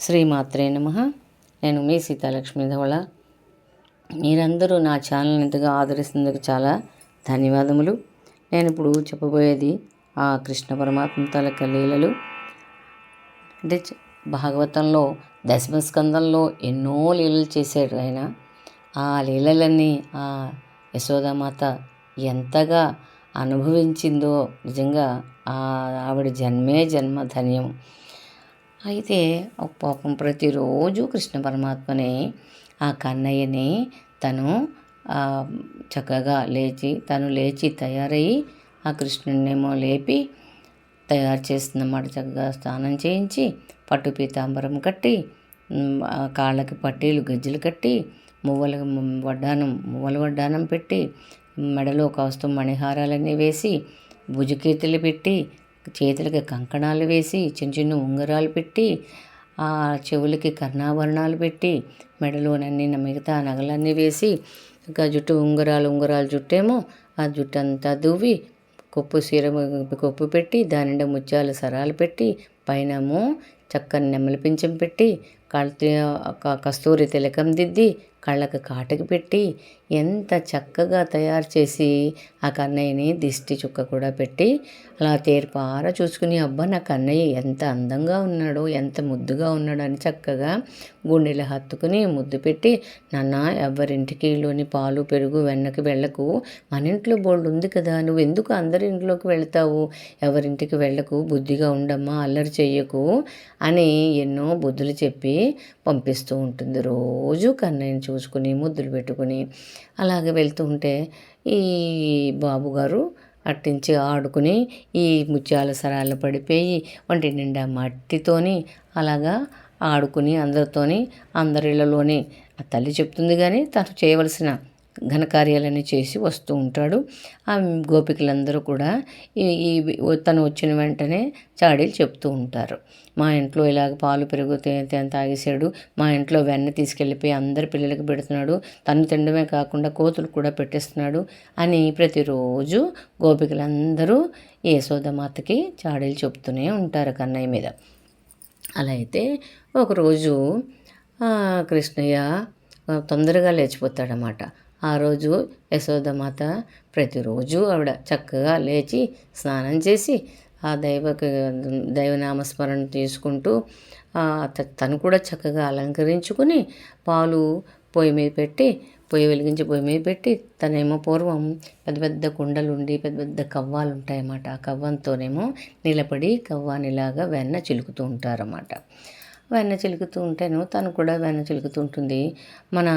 శ్రీమాత్రే నమ. నేను మీ సీతాలక్ష్మి ధవళ. మీరందరూ నా ఛానల్ ఇంతగా ఆదరిస్తున్నందుకు చాలా ధన్యవాదములు. నేను ఇప్పుడు చెప్పబోయేది ఆ కృష్ణ పరమాత్మ తాలూకా లీలలు. అంటే భాగవతంలో దశమ స్కందంలో ఎన్నో లీలలు చేశాడు ఆయన. ఆ లీలలన్నీ ఆ యశోదామాత ఎంతగా అనుభవించిందో నిజంగా ఆవిడ జన్మే జన్మ ధన్యం. అయితే ఒక పాపం ప్రతిరోజు కృష్ణ పరమాత్మని ఆ కన్నయ్యని తను చక్కగా లేచి తను లేచి తయారయ్యి ఆ కృష్ణుడినేమో లేపి తయారు చేస్తుందన్నమాట. చక్కగా స్నానం చేయించి పట్టు పీతాంబరం కట్టి ఆ కాళ్ళకి పట్టీలు గజ్జలు కట్టి మువ్వల వడ్డానం మువ్వల వడ్డానం పెట్టి మెడలో కౌస్తు మణిహారాలన్నీ వేసి భుజకీర్తులు పెట్టి చేతులకి కంకణాలు వేసి చిన్న చిన్న ఉంగరాలు పెట్టి ఆ చెవులకి కర్ణాభరణాలు పెట్టి మెడలోనన్నీ మిగతా నగలన్నీ వేసి ఇంకా జుట్టు ఉంగరాలు ఉంగరాలు జుట్టేమో ఆ జుట్టు అంతా దువ్వి కొప్పు సీర కొప్పు పెట్టి దాని ముత్యాలు సరాలు పెట్టి పైనమో చక్కని నెమలి పింఛం పెట్టి కళ్ళ కస్తూరి తిలకం దిద్ది కళ్ళకు కాటకి పెట్టి ఎంత చక్కగా తయారు చేసి ఆ కన్నయ్యని దిష్టి చుక్క కూడా పెట్టి అలా తేరుపార చూసుకుని అబ్బా నా కన్నయ్య ఎంత అందంగా ఉన్నాడో ఎంత ముద్దుగా ఉన్నాడో అని చక్కగా గుండెలు హత్తుకుని ముద్దు పెట్టి నాన్న ఎవరింటికి లోని పాలు పెరుగు వెన్నకి వెళ్ళకు. మన ఇంట్లో బోల్డ్ ఉంది కదా నువ్వు ఎందుకు అందరి ఇంట్లోకి వెళ్తావు? ఎవరింటికి వెళ్ళకు బుద్ధిగా ఉండమ్మా అల్లరి చెయ్యకు అని ఎన్నో బుద్ధులు చెప్పి పంపిస్తూ ఉంటుంది. రోజు కన్నయ్యని చూసుకుని ముద్దులు పెట్టుకుని అలాగే వెళ్తూ ఉంటే ఈ బాబుగారు అట్టించి ఆడుకుని ఈ ముత్యాల సరాలు పడిపోయి వంటి నిండా మట్టితోని అలాగా ఆడుకుని అందరితోని అందరిళ్ళలోని ఆ తల్లి చెప్తుంది కానీ తను చేయవలసిన ఘనకార్యాలన్నీ చేసి వస్తూ ఉంటాడు. ఆ గోపికలందరూ కూడా ఈ తను వచ్చిన వెంటనే చాడీలు చెప్తూ ఉంటారు. మా ఇంట్లో ఇలాగ పాలు పెరుగు తాగేశాడు. మా ఇంట్లో వెన్న తీసుకెళ్ళిపోయి అందరి పిల్లలకి పెడుతున్నాడు. తను తినడమే కాకుండా కోతులు కూడా పెట్టేస్తున్నాడు అని ప్రతిరోజు గోపికలందరూ యశోదమాతకి చాడీలు చెప్తూనే ఉంటారు కన్నయ్య మీద. అలా అయితే ఒకరోజు కృష్ణయ్య తొందరగా లేచిపోతాడనమాట ఆ రోజు యశోదమాత ప్రతిరోజు ఆవిడ చక్కగా లేచి స్నానం చేసి ఆ దైవ దైవనామస్మరణ తీసుకుంటూ తను కూడా చక్కగా అలంకరించుకుని పాలు పొయ్యి మీద పెట్టి పొయ్యి వెలిగించి పొయ్యి మీద పెట్టి తనేమో పూర్వం పెద్ద పెద్ద కుండలు ఉండి పెద్ద పెద్ద కవ్వాలు ఉంటాయన్నమాట ఆ కవ్వంతోనేమో నిలబడి కవ్వానిలాగా వెన్న చిలుకుతూ ఉంటారన్నమాట. వెన్న చిలుకుతూ ఉంటేను తను కూడా వెన్న చిలుకుతూ ఉంటుంది. మన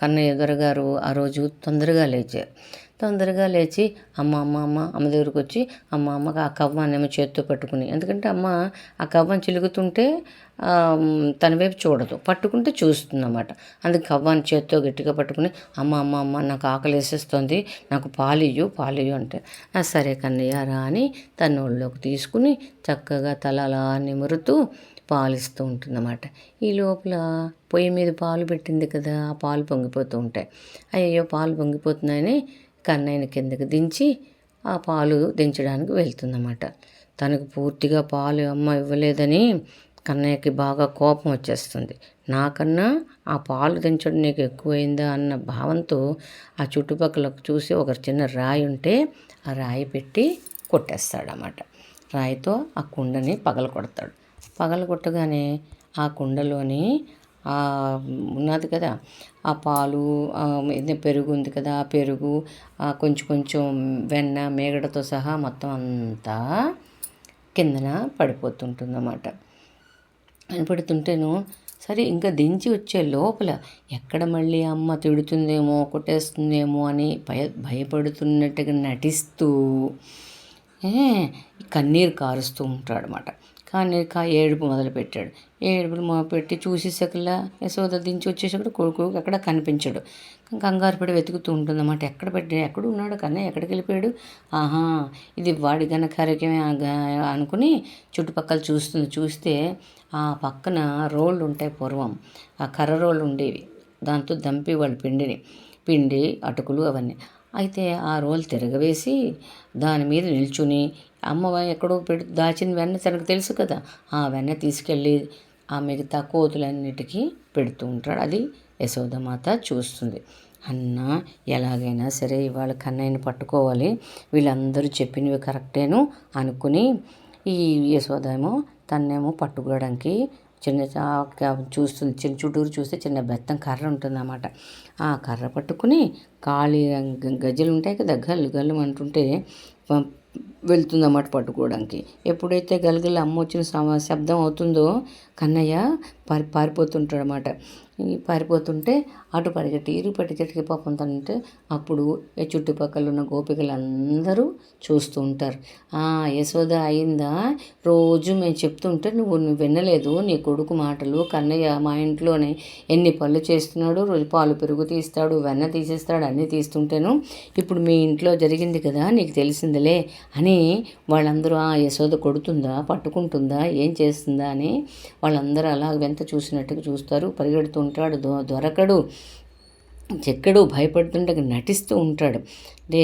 కన్నయ్య దొరగారు ఆ రోజు తొందరగా లేచారు తొందరగా లేచి అమ్మ అమ్మ అమ్మ అమ్మ దగ్గరకు వచ్చి అమ్మ అమ్మకి ఆ కవ్వానేమో చేత్తో పట్టుకుని. ఎందుకంటే అమ్మ ఆ కవ్వం చిలుకుతుంటే తన వైపు చూడదు. పట్టుకుంటే చూస్తుంది అన్నమాట అందుకే కవ్వాన్ని చేత్తో గట్టిగా పట్టుకుని అమ్మ అమ్మ అమ్మ నాకు ఆకలి వేసేస్తుంది నాకు పాలియ్యు పాలియ్యు అంటే సరే కన్నయ్య రా అని తన ఒళ్ళోకి తీసుకుని చక్కగా తల అలా నిమురుతూ పాలిస్తూ ఉంటుందన్నమాట. ఈ లోపల పొయ్యి మీద పాలు పెట్టింది కదా ఆ పాలు పొంగిపోతూ ఉంటాయి. అయ్యో పాలు పొంగిపోతున్నాయని కన్నయ్యని కిందకి దించి ఆ పాలు దించడానికి వెళ్తుందన్నమాట. తనకు పూర్తిగా పాలు అమ్మ ఇవ్వలేదని కన్నయ్యకి బాగా కోపం వచ్చేస్తుంది. నాకన్నా ఆ పాలు దించడం నీకు ఎక్కువైందా అన్న భావంతో ఆ చుట్టుపక్కల చూసి ఒక చిన్న రాయి ఉంటే ఆ రాయి పెట్టి కొట్టేస్తాడన్నమాట. రాయితో ఆ కుండని పగల కొడతాడు పగల కొట్టగానే ఆ కుండలోని ఉన్నది కదా ఆ పాలు పెరుగు ఉంది కదా ఆ పెరుగు కొంచెం కొంచెం వెన్న మేగడతో సహా మొత్తం అంతా కిందన పడిపోతుంటుందన్నమాట. కనపడుతుంటేను సరే ఇంకా దించి వచ్చే లోపల ఎక్కడ మళ్ళీ అమ్మ తిడుతుందేమో కొట్టేస్తుందేమో అని భయ భయపడుతున్నట్టుగా నటిస్తూ కన్నీరు కారుస్తూ ఉంటాడనమాట కానీ కా ఏడుపు మొదలుపెట్టాడు. ఏడుపులు మొదలుపెట్టి చూసేసకల్లా యశోద దించి వచ్చేసరికి కొడుకు ఎక్కడ కనిపించడు. కంగారు పడి వెతుకుతూ ఉంటుందన్నమాట. ఎక్కడ పెట్టి ఎక్కడ ఉన్నాడు కన్నయ్య ఎక్కడికి వెళ్ళిపోయాడు? ఆహా ఇది వాడి ఘనకార్యమే అనుకుని చుట్టుపక్కల చూస్తుంది. చూస్తే ఆ పక్కన రోళ్ళు ఉంటాయి పూర్వం. ఆ కర్ర రోళ్ళు ఉండేవి. దాంతో దంపి వాళ్ళు పిండిని పిండి అటుకులు అవన్నీ. అయితే ఆ రోల్ తిరగవేసి దాని మీద నిల్చుని అమ్మ ఎక్కడో పెడు దాచిన వెన్న తనకు తెలుసు కదా. ఆ వెన్న తీసుకెళ్ళి ఆ మిగతా కోతులన్నిటికీ పెడుతూ ఉంటాడు. అది యశోదమాత చూస్తుంది. అన్న ఎలాగైనా సరే ఇవాళ కన్నయ్యని పట్టుకోవాలి. వీళ్ళందరూ చెప్పినవి కరెక్టేను అనుకుని ఈ యశోదేమో తన్నేమో పట్టుకోవడానికి చిన్న చా- చూస్తుంది. చిన్న చుట్టూరు చూస్తే చిన్న బెత్తం కర్ర ఉంటుందన్నమాట. ఆ కర్ర పట్టుకుని ఖాళీ గజ్జలు ఉంటాయి కదా. గల్లు గల్లు అంటుంటే వెళ్తుందన్నమాట పట్టుకోవడానికి. ఎప్పుడైతే గలగల అమ్మ వచ్చిన శబ్దం అవుతుందో కన్నయ్య పారి పారిపోతుంటాడు అనమాట పారిపోతుంటే అటు పరిగెట్టి ఇరు పరిగెట్టి పాపం తనంటే అప్పుడు చుట్టుపక్కల ఉన్న గోపికలందరూ చూస్తూ ఉంటారు. "ఆ, యశోద అయిందా? రోజు మేము చెప్తుంటే నువ్వు నువ్వు వినలేదు. నీ కొడుకు మాటలు కన్నయ్య మా ఇంట్లోనే ఎన్ని పనులు చేస్తున్నాడు రోజు పాలు పెరుగు తీస్తాడు వెన్న తీసేస్తాడు అన్నీ తీస్తుంటేను ఇప్పుడు మీ ఇంట్లో జరిగింది కదా నీకు తెలిసిందిలే అని వాళ్ళందరూ ఆ యశోద కొడుతుందా? పట్టుకుంటుందా? ఏం చేస్తుందా? అని వాళ్ళందరూ అలా వెంత చూసినట్టుగా చూస్తారు. పరిగెడుతుంటాడు దొ దొరకడు. చెక్కడు. భయపడుతుండగా నటిస్తూ ఉంటాడు. అంటే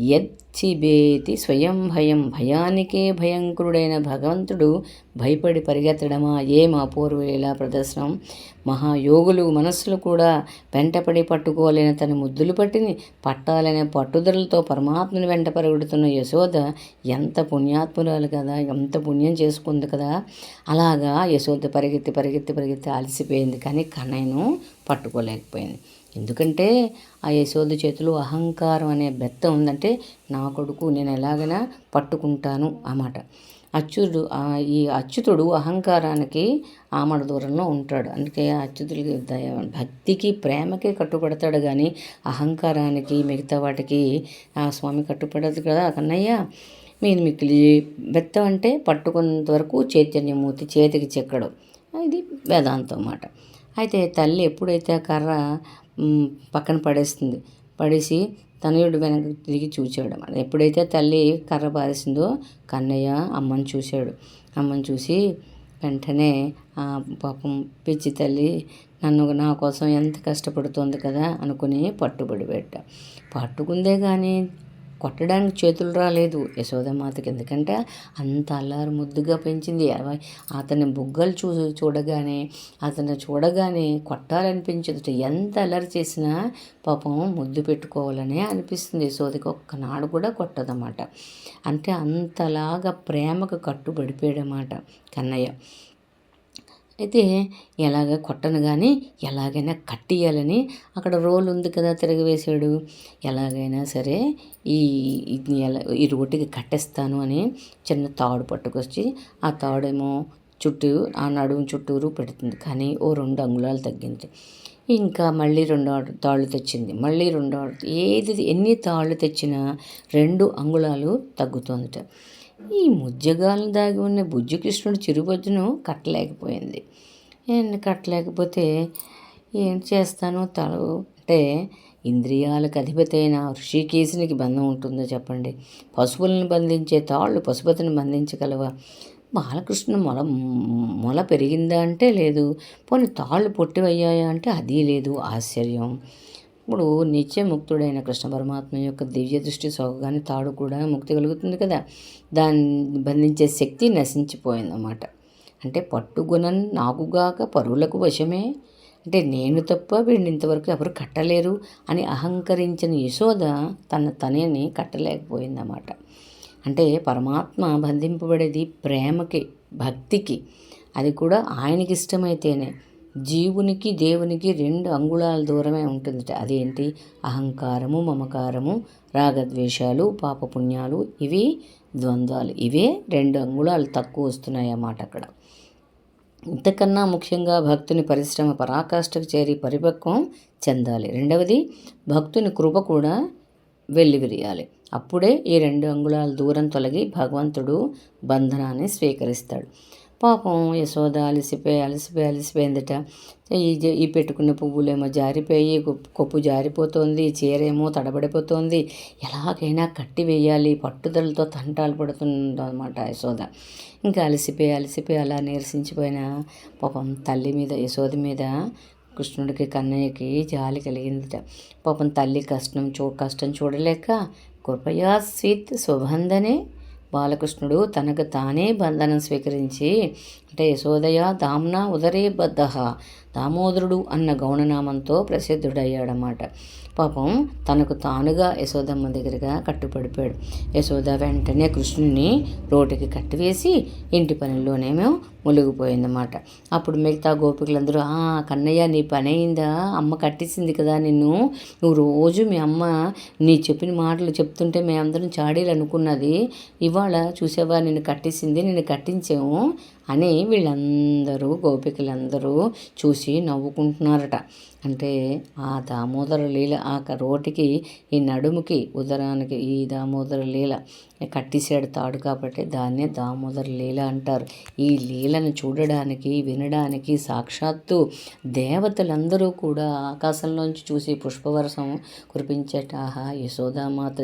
యచ్చిబేతి స్వయం భయం భయానికే భయంకరుడైన భగవంతుడు భయపడి పరిగెత్తడమా? ఏం అపూర్వలీలా ప్రదర్శనం? మహాయోగులు మనస్సులు కూడా వెంటపడి పట్టుకోలేని తన ముద్దులు పట్టిని పట్టాలనే పట్టుదలతో పరమాత్మను వెంట పరుగుడుతున్న యశోద ఎంత పుణ్యాత్మురాలు కదా ఎంత పుణ్యం చేసుకుంది కదా. అలాగా యశోద పరిగెత్తి పరిగెత్తి పరిగెత్తి అలసిపోయింది. కానీ కన్నయ్యను పట్టుకోలేకపోయింది. ఎందుకంటే ఆ యశోద చేతిలో అహంకారం అనే బెత్త ఉందంటే నా కొడుకు నేను ఎలాగైనా పట్టుకుంటాను అన్నమాట అచ్యుడు ఈ అచ్యుతుడు అహంకారానికి ఆమడ దూరంలో ఉంటాడు. అందుకే ఆ అచ్యుతుడికి దయ భక్తికి ప్రేమకి కట్టుబడతాడు కానీ అహంకారానికి మిగతా వాటికి ఆ స్వామి కట్టుబడదు కదా కన్నయ్య. మీరు మిక్కిలి బెత్తం అంటే పట్టుకున్నంత వరకు చైతన్యమూర్తి చేతికి చెక్కడు. ఇది వేదాంతం అన్నమాట అయితే తల్లి ఎప్పుడైతే ఆ కర్ర పక్కన పడేస్తుంది. పడేసి తనయుడు వెనక తిరిగి చూశాడు అన్నమాట ఎప్పుడైతే తల్లి కర్ర పారేసిందో కన్నయ్య అమ్మని చూశాడు. అమ్మని చూసి వెంటనే ఆ పాపం పిచ్చి తల్లి నన్ను నా కోసం ఎంత కష్టపడుతోంది కదా అనుకుని పట్టుబడి పెట్ట. పట్టుకుందే కానీ కొట్టడానికి చేతులు రాలేదు యశోదమాతకి ఎందుకంటే అంత అల్లారు ముద్దుగా పెంచింది. అతని బుగ్గలు చూ చూడగానే అతను చూడగానే కొట్టాలనిపించదు. ఎంత అల్లరి చేసినా పాపం ముద్దు పెట్టుకోవాలనే అనిపిస్తుంది. యశోదకి ఒక్కనాడు కూడా కొట్టదన్నమాట. అంటే అంతలాగా ప్రేమకు కట్టుబడిపోయాడన్నమాట కన్నయ్య. అయితే ఎలాగ కొట్టను కానీ ఎలాగైనా కట్టియాలని అక్కడ రోల్ ఉంది కదా తిరగవేశాడు. ఎలాగైనా సరే ఈ ఇది ఎలా ఈ రోడ్డుకి కట్టేస్తాను అని చిన్న తాడు పట్టుకొచ్చి ఆ తాడేమో చుట్టూ ఆ నడుము చుట్టూరు పెడుతుంది. కానీ ఓ రెండు అంగుళాలు తగ్గింది. ఇంకా మళ్ళీ రెండు తాళ్ళు తెచ్చింది. మళ్ళీ రెండు ఏది ఎన్ని తాళ్ళు తెచ్చినా రెండు అంగుళాలు తగ్గుతుందట. ఈ ముజ్జగాలను దాగి ఉన్న బుజ్జికృష్ణుడు చిరుబొజ్జును కట్టలేకపోయింది. ఏంటి కట్టలేకపోతే ఏం చేస్తాను తల అంటే ఇంద్రియాలకు అధిపతి అయిన ఋషికేశునికి బంధం ఉంటుందో చెప్పండి. పశువులను బంధించే తాళ్ళు పశుపతిని బంధించగలవా? బాలకృష్ణ మొల మొల పెరిగిందా అంటే లేదు. పోనీ తాళ్ళు పొట్టివయ్యాయా అంటే అది లేదు. ఆశ్చర్యం. ఇప్పుడు నిత్యముక్తుడైన కృష్ణ పరమాత్మ యొక్క దివ్య దృష్టి సోకగానే తాడు కూడా ముక్తి కలుగుతుంది కదా? దాన్ని బంధించే శక్తి నశించిపోయిందన్నమాట. అంటే పట్టుగుణం నాకుగాక పరువులకు వశమే. అంటే నేను తప్ప వీడిని ఇంతవరకు ఎవరు కట్టలేరు అని అహంకరించిన యశోద తన తనేని కట్టలేకపోయిందన్నమాట. అంటే పరమాత్మ బంధింపబడేది ప్రేమకి భక్తికి. అది కూడా ఆయనకి ఇష్టమైతేనే. జీవునికి దేవునికి రెండు అంగుళాల దూరమే ఉంటుందట. అదేంటి? అహంకారము మమకారము రాగద్వేషాలు పాపపుణ్యాలు ఇవి ద్వంద్వాలు. ఇవే రెండు అంగుళాలు తక్కువ వస్తున్నాయి అన్నమాట అక్కడ. ఇంతకన్నా ముఖ్యంగా భక్తుని పరిశ్రమ పరాకాష్ఠకు చేరి పరిపక్వం చెందాలి. రెండవది భక్తుని కృప కూడా వెల్లివిరియాలి. అప్పుడే ఈ రెండు అంగుళాల దూరం తొలగి భగవంతుడు బంధనాన్ని స్వీకరిస్తాడు. పాపం యశోద అలసిపోయి అలసిపోయి అలసిపోయిందట ఈ జ- ఈ పెట్టుకున్న పువ్వులేమో జారిపోయి కొప్పు జారిపోతుంది జారిపోతోంది చీరేమో తడబడిపోతోంది. ఎలాగైనా కట్టి వేయాలి పట్టుదలతో తంటాలు పడుతుందన్నమాట యశోద ఇంకా అలసిపోయి అలసిపోయి అలా నీరసించిపోయిన పాపం తల్లి మీద యశోద మీద కృష్ణుడికి కన్నయ్యకి జాలి కలిగిందిట. పాపం తల్లి కష్టం చూ కష్టం చూడలేక కృపయా స్వీత్ సుబంధనే బాలకృష్ణుడు తనకు తానే బంధనం స్వీకరించి అంటే యశోదయ దామ్న ఉదరే బద్ధ దామోదరుడు అన్న గౌణనామంతో ప్రసిద్ధుడయ్యాడన్నమాట. పాపం తనకు తానుగా యశోదమ్మ దగ్గరగా కట్టుపడిపోయాడు యశోద వెంటనే కృష్ణుని రోడ్డుకి కట్టివేసి ఇంటి పనిలోనేమో మునిగిపోయిందన్నమాట. అప్పుడు మిగతా గోపికలందరూ ఆ కన్నయ్య నీ పని అయిందా అమ్మ కట్టేసింది కదా నిన్ను. నువ్వు రోజు మీ అమ్మ నీ చెప్పిన మాటలు చెప్తుంటే మేమందరం చాడీలు అనుకున్నది. ఇవాళ చూసావా నిన్ను కట్టేసింది నిన్ను కట్టించాము. అని వీళ్ళందరూ గోపికలందరూ చూసి నవ్వుకుంటున్నారట. అంటే ఆ దామోదర లీల ఆ రోటికి ఈ నడుముకి ఉదరానికి ఈ దామోదర లీల కట్టేసాడు తాడు కాబట్టి దాన్నే దామోదర లీల అంటారు. ఈ లీలను చూడడానికి వినడానికి సాక్షాత్తు దేవతలందరూ కూడా ఆకాశంలోంచి చూసి పుష్పవర్షం కురిపించేట ఆహా యశోదామాత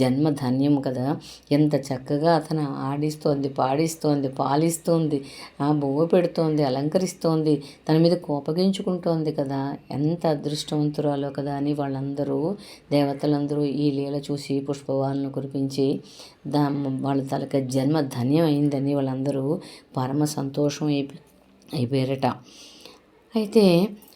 జన్మ ధన్యం కదా. ఎంత చక్కగా అతను ఆడిస్తోంది పాడిస్తోంది పాలిస్తోంది ఆ బొవ్వ పెడుతోంది అలంకరిస్తోంది తన మీద కోపగించుకుంటోంది కదా. ఎంత అదృష్టవంతురాలో కదా అని వాళ్ళందరూ దేవతలందరూ ఈ లీల చూసి పుష్పవాలను కురిపించి దా వాళ్ళ తలక జన్మ ధన్యం అయిందని వాళ్ళందరూ పరమ సంతోషం అయిపో అయిపోయారట. అయితే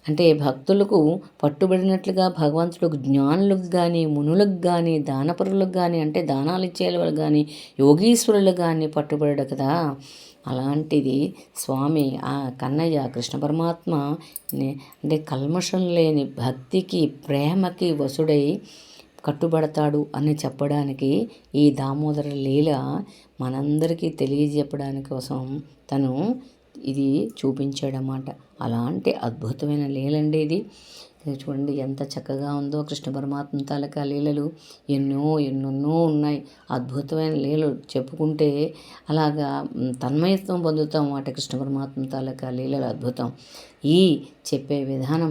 అంటే భక్తులకు పట్టుబడినట్లుగా భగవంతుడు జ్ఞానులకు కానీ మునులకు కానీ దానపరులకు కానీ అంటే దానాలు ఇచ్చేవాళ్ళు కానీ యోగీశ్వరులకు కానీ పట్టుబడడు కదా. అలాంటిది స్వామి ఆ కన్నయ్య కృష్ణ పరమాత్మ అంటే కల్మషం లేని భక్తికి ప్రేమకి వసుడై కట్టుబడతాడు అని చెప్పడానికి ఈ దామోదర లీల మనందరికీ తెలియజెప్పడానికి కోసం తను ఇది చూపించాడన్నమాట. అలాంటి అద్భుతమైన లీలండి ఇది. చూడండి ఎంత చక్కగా ఉందో. కృష్ణ పరమాత్మ తాలూకా లీలలు ఎన్నో ఎన్నెన్నో ఉన్నాయి. అద్భుతమైన లీలలు చెప్పుకుంటే అలాగా తన్మయత్వం పొందుతాం వాటి కృష్ణ పరమాత్మ తాలూకా లీలలు. అద్భుతం. ఈ చెప్పే విధానం